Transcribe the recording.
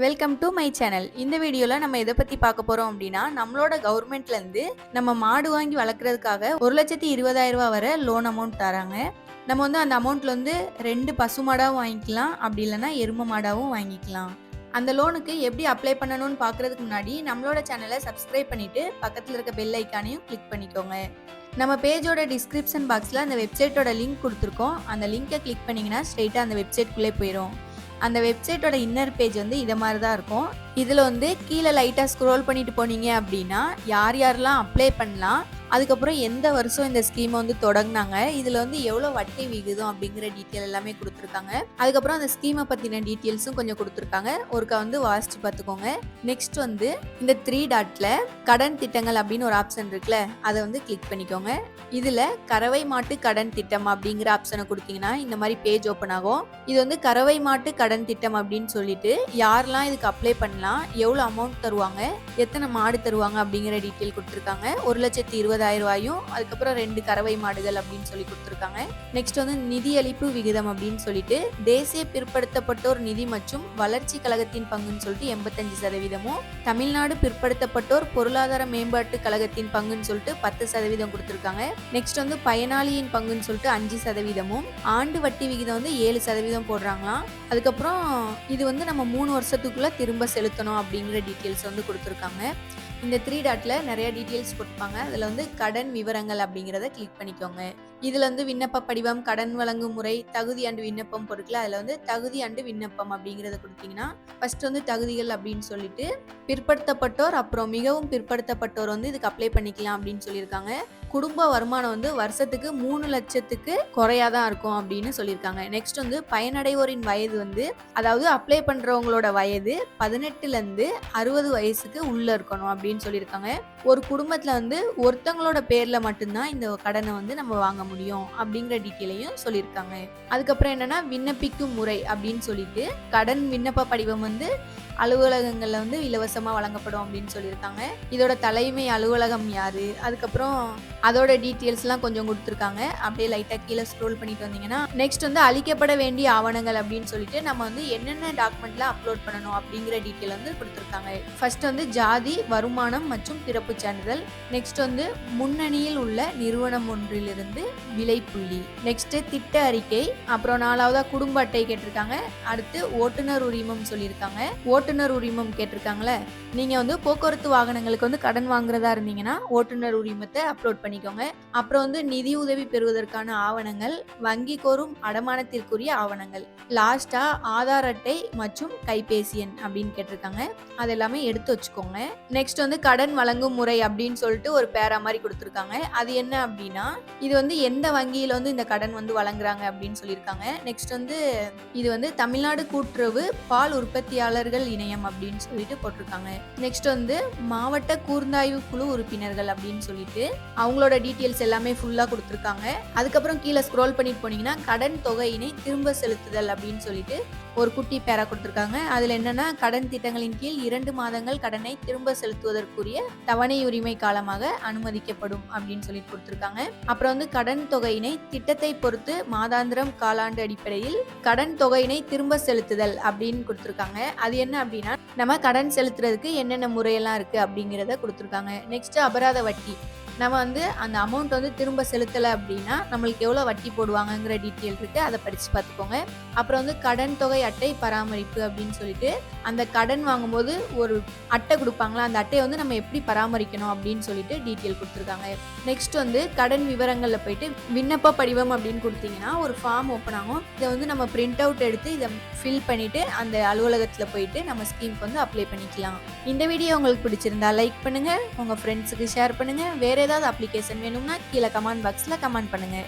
Welcome to my channel இந்த வீடியோவில் நம்ம எதை பற்றி பார்க்க போகிறோம் அப்படின்னா நம்மளோட கவர்மெண்ட்லேருந்து நம்ம மாடு வாங்கி வளர்க்குறதுக்காக ஒரு லட்சத்தி இருபதாயிரம் ரூபா வரை லோன் அமௌண்ட் தராங்க. நம்ம வந்து அந்த அமௌண்ட்டில் வந்து ரெண்டு பசு மாடாகவும் வாங்கிக்கலாம். அப்படி இல்லைன்னா எரும மாடாகவும் வாங்கிக்கலாம். அந்த லோனுக்கு எப்படி அப்ளை பண்ணணும்னு பார்க்குறதுக்கு முன்னாடி நம்மளோட சேனலை சப்ஸ்கிரைப் பண்ணிவிட்டு பக்கத்தில் இருக்க பெல் ஐக்கானையும் கிளிக் பண்ணிக்கோங்க. நம்ம பேஜோட டிஸ்கிரிப்ஷன் பாக்ஸில் அந்த வெப்சைட்டோட லிங்க் கொடுத்துருக்கோம். அந்த லிங்கை கிளிக் பண்ணிங்கன்னா ஸ்ட்ரெயிட்டாக அந்த வெப்சைட்குள்ளே போயிடும் அந்த வெப்சைட்டோட இன்னர் பேஜ் வந்து இதை மாதிரி தான் இருக்கும். இதில் வந்து கீழே லைட்டாக ஸ்க்ரோல் பண்ணிட்டு போனீங்க அப்படின்னா யார் யாரெல்லாம் அப்ளை பண்ணலாம் அதுக்கப்புறம் எந்த வருஷம் இந்த ஸ்கீமை வந்து தொடங்கினாங்க இதில் வந்து எவ்வளோ வட்டி விகிதம் அப்படிங்கிற டீட்டெயில் எல்லாமே கொடுத்துருக்காங்க. அதுக்கப்புறம் அந்த ஸ்கீமை பற்றின டீட்டெயில்ஸும் கொஞ்சம் கொடுத்துருக்காங்க. ஒருக்கா வந்து வாசிச்சு பார்த்துக்கோங்க. நெக்ஸ்ட் வந்து இந்த த்ரீ டாட்டில் கடன் திட்டங்கள் அப்படின்னு ஒரு ஆப்ஷன் இருக்குல்ல அதை வந்து கிளிக் பண்ணிக்கோங்க. இதில் கறவை மாட்டு கடன் திட்டம் அப்படிங்கிற ஆப்ஷனை கொடுத்தீங்கன்னா இந்த மாதிரி பேஜ் ஓப்பன் ஆகும். இது வந்து கறவை மாட்டு கடன் திட்டம் அப்படின்னு சொல்லிட்டு யாரெல்லாம் இதுக்கு அப்ளை பண்ணலாம் எவ்வளோ அமௌண்ட் தருவாங்க எத்தனை மாடு தருவாங்க அப்படிங்கிற டீட்டெயில் கொடுத்துருக்காங்க. ஒரு லட்சத்தி இருபது ஐம்பதாயிரம் ரூபாயும் அதுக்கப்புறம் ரெண்டு கறவை மாடுகள் அப்படின்னு சொல்லி கொடுத்துருக்காங்க. நெக்ஸ்ட் வந்து நிதியளிப்பு விகிதம் அப்படின்னு சொல்லிட்டு தேசிய பிற்படுத்தப்பட்டோர் நிதி மற்றும் வளர்ச்சி கழகத்தின் பங்குன்னு சொல்லிட்டு எண்பத்தஞ்சு சதவீதமும் தமிழ்நாடு பிற்படுத்தப்பட்டோர் பொருளாதார மேம்பாட்டு கழகத்தின் பங்குன்னு சொல்லிட்டு பத்து சதவீதம் கொடுத்துருக்காங்க. நெக்ஸ்ட் வந்து பயனாளியின் பங்குன்னு சொல்லிட்டு அஞ்சு சதவீதமும் ஆண்டு வட்டி விகிதம் வந்து ஏழு சதவீதம் போடுறாங்களாம். அதுக்கப்புறம் இது வந்து நம்ம மூணு வருஷத்துக்குள்ள திரும்ப செலுத்தணும் அப்படிங்கிற டீட்டெயில்ஸ் வந்து கொடுத்துருக்காங்க. இந்த த்ரீ டாட்டில் நிறைய டீட்டெயில்ஸ் கொடுப்பாங்க. அதில் வந்து கடன் விவரங்கள் அப்படிங்கிறத கிளிக் பண்ணிக்கோங்க. இதில் வந்து விண்ணப்ப படிவம் கடன் வழங்கும் முறை தகுதி அண்டு விண்ணப்பம் பொருட்கள் அதில் வந்து தகுதி அண்டு விண்ணப்பம் அப்படிங்கிறத கொடுத்தீங்கன்னா ஃபர்ஸ்ட் வந்து தகுதிகள் அப்படின்னு சொல்லிட்டு பிற்படுத்தப்பட்டோர் அப்புறம் மிகவும் பிற்படுத்தப்பட்டோர் வந்து இதுக்கு அப்ளை பண்ணிக்கலாம் அப்படின்னு சொல்லியிருக்காங்க. குடும்ப வருமானம் வந்து வருஷத்துக்கு மூணு லட்சத்துக்கு குறையாதான் இருக்கும் அப்படின்னு சொல்லியிருக்காங்க. நெக்ஸ்ட் வந்து பயனடைவோரின் வயது வந்து அதாவது அப்ளை பண்றவங்களோட வயது பதினெட்டுல இருந்து அறுபது வயசுக்கு உள்ள இருக்கணும் அப்படின்னு சொல்லியிருக்காங்க. ஒரு குடும்பத்துல வந்து ஒருத்தவங்களோட பேர்ல மட்டும்தான் இந்த கடனை வந்து நம்ம வாங்க முடியும் அப்படிங்கிற டீட்டெயிலையும் சொல்லியிருக்காங்க. அதுக்கப்புறம் என்னன்னா விண்ணப்பிக்கும் முறை அப்படின்னு சொல்லிட்டு கடன் விண்ணப்ப படிவம் வந்து அலுவலகங்களில் வந்து இலவசமாக வழங்கப்படும் அப்படின்னு சொல்லியிருக்காங்க. இதோட தலைமை அலுவலகம் யாரு? அதுக்கப்புறம் அதோட டீட்டெயில்ஸ்லாம் கொஞ்சம் கொடுத்துருக்காங்க. அப்படியே லைட்டாக கீழே ஸ்க்ரோல் பண்ணிட்டு வந்தீங்கன்னா நெக்ஸ்ட் வந்து அழிக்கப்பட வேண்டிய ஆவணங்கள் அப்படின்னு சொல்லிட்டு நம்ம வந்து என்னென்ன டாக்குமெண்ட்லாம் அப்லோட் பண்ணணும் அப்படிங்கிற டீட்டெயில் வந்து கொடுத்துருக்காங்க. ஃபர்ஸ்ட் வந்து ஜாதி வருமானம் மற்றும் பிறப்பு சான்றிதழ். நெக்ஸ்ட் வந்து முன்னணியில் உள்ள நிறுவனம் ஒன்றிலிருந்து விலைப்புள்ளி. நெக்ஸ்ட் திட்ட அறிக்கை அப்புறம் நாலாவதா குடும்ப அட்டை கேட்டிருக்காங்க. அடுத்து ஓட்டுநர் உரிமம் சொல்லியிருக்காங்க. ஓட்டுநர் உரிமம் கேட்டிருக்காங்களே நீங்க வந்து போக்குவரத்து வாகனங்களுக்கு வந்து கடன் வாங்குறதா இருந்தீங்கன்னா ஓட்டுநர் உரிமத்தை அப்லோட் பண்ணி பண்ணிக்கோங்க. அப்புறம் வந்து நிதி உதவி பெறுவதற்கான ஆவணங்கள் வங்கி கோரும் அடமானத்திற்குரிய ஆவணங்கள். லாஸ்டா ஆதார் அட்டை மற்றும் கைபேசி எண் அப்படின்னு கேட்டிருக்காங்க. அது எல்லாமே எடுத்து வச்சுக்கோங்க. நெக்ஸ்ட் வந்து கடன் வழங்கும் முறை அப்படின்னு சொல்லிட்டு ஒரு பேரா மாதிரி கொடுத்துருக்காங்க. அது என்ன அப்படின்னா இது வந்து எந்த வங்கியில வந்து இந்த கடன் வந்து வழங்குறாங்க அப்படின்னு சொல்லியிருக்காங்க. நெக்ஸ்ட் வந்து இது வந்து தமிழ்நாடு கூட்டுறவு பால் உற்பத்தியாளர்கள் இணையம் அப்படின்னு சொல்லிட்டு போட்டிருக்காங்க. நெக்ஸ்ட் வந்து மாவட்ட கூர்ந்தாய்வு குழு உறுப்பினர்கள் அப்படின்னு சொல்லிட்டு அவங்களோட டீட்டெயில்ஸ் எல்லாமே ஃபுல்லாக கொடுத்துருக்காங்க. அதுக்கப்புறம் கீழே ஸ்க்ரோல் பண்ணிட்டு போனீங்கன்னா கடன் தொகையினை திரும்ப செலுத்துதல் அப்படின்னு சொல்லிட்டு ஒரு குட்டி பேரா கொடுத்துருக்காங்க. அதில் என்னன்னா கடன் திட்டங்களின் கீழ் இரண்டு மாதங்கள் கடனை திரும்ப செலுத்துவதற்குரிய தவணை உரிமை காலமாக அனுமதிக்கப்படும் அப்படின்னு சொல்லி கொடுத்துருக்காங்க. அப்புறம் வந்து கடன் தொகையினை திட்டத்தை பொறுத்து மாதாந்திரம் காலாண்டு அடிப்படையில் கடன் தொகையினை திரும்ப செலுத்துதல் அப்படின்னு கொடுத்துருக்காங்க. அது என்ன அப்படின்னா நம்ம கடன் செலுத்துறதுக்கு என்னென்ன முறையெல்லாம் இருக்கு அப்படிங்கிறத கொடுத்துருக்காங்க. நெக்ஸ்ட் அபராத வட்டி. நம்ம வந்து அந்த அமௌண்ட் வந்து திரும்ப செலுத்தலை அப்படின்னா நம்மளுக்கு எவ்வளோ வட்டி போடுவாங்கங்கிற டீட்டெயில் இருக்குது அதை படித்து பார்த்துக்கோங்க. அப்புறம் வந்து கடன் தொகை அட்டை பராமரிப்பு அப்படின்னு சொல்லிட்டு அந்த கடன் வாங்கும்போது ஒரு அட்டை கொடுப்பாங்களா? அந்த அட்டையை வந்து நம்ம எப்படி பராமரிக்கணும் அப்படின்னு சொல்லிட்டு டீட்டெயில் கொடுத்துருக்காங்க. நெக்ஸ்ட் வந்து கடன் விவரங்களில் போயிட்டு விண்ணப்ப படிவம் அப்படின்னு கொடுத்தீங்கன்னா ஒரு ஃபார்ம் ஓப்பன் ஆகும். இதை வந்து நம்ம பிரிண்ட் அவுட் எடுத்து இதை ஃபில் பண்ணிவிட்டு அந்த அலுவலகத்தில் போயிட்டு நம்ம ஸ்கீமுக்கு வந்து அப்ளை பண்ணிக்கலாம். இந்த வீடியோ உங்களுக்கு பிடிச்சிருந்தா லைக் பண்ணுங்கள் உங்கள் ஃப்ரெண்ட்ஸுக்கு ஷேர் பண்ணுங்கள் வேறு ஏதாவது அப்ளிகேஷன் வேணும்னா கீழே கமெண்ட் பாக்ஸில் கமெண்ட் பண்ணுங்க.